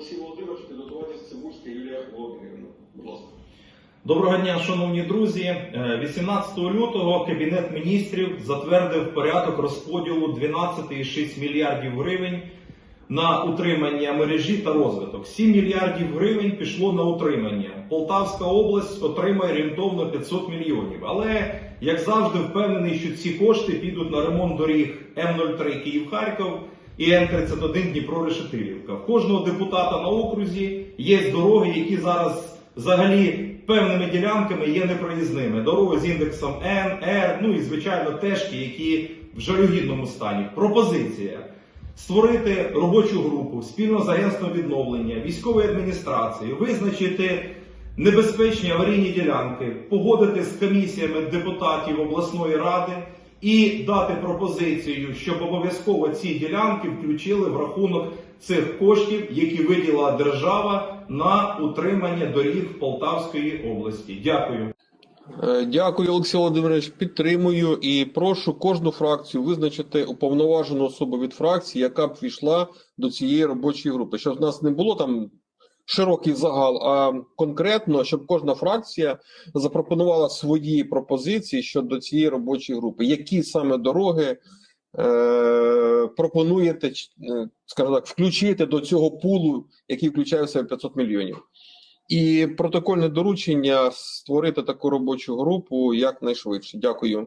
Олексій Володимирович, підготуватися Цибульська Юлія Володимирівна. Будь ласка. Доброго дня, шановні друзі. Е, 18 лютого Кабінет міністрів затвердив порядок розподілу 12,6 мільярдів гривень на утримання мережі та розвиток. 7 мільярдів гривень пішло на утримання. Полтавська область отримає орієнтовно 500 мільйонів. Але як завжди, впевнений, що ці кошти підуть на ремонт доріг М03 Київ-Харків і М31 Дніпро-Решетилівка. В кожного депутата на окрузі є дороги, які зараз взагалі певними ділянками є непроїзними. Дороги з індексом N, R, ну і звичайно тежкі, які в жалюгідному стані. Пропозиція. Створити робочу групу спільно з агентством відновлення, військової адміністрації, визначити небезпечні аварійні ділянки, погодити з комісіями депутатів обласної ради і дати пропозицію, щоб обов'язково ці ділянки включили в рахунок цих коштів, які виділа держава на утримання доріг Полтавської області. Дякую. Е, Дякую, Олексій Володимирович. Підтримую і прошу кожну фракцію визначити уповноважену особу від фракції, яка б війшла до цієї робочої групи. Щоб в нас не було там широкий загал, а конкретно, щоб кожна фракція запропонувала свої пропозиції щодо цієї робочої групи. Які саме дороги е, пропонуєте, е, скажімо так, включити до цього пулу, який включає в себе 500 мільйонів? І протокольне доручення створити таку робочу групу якнайшвидше. Дякую.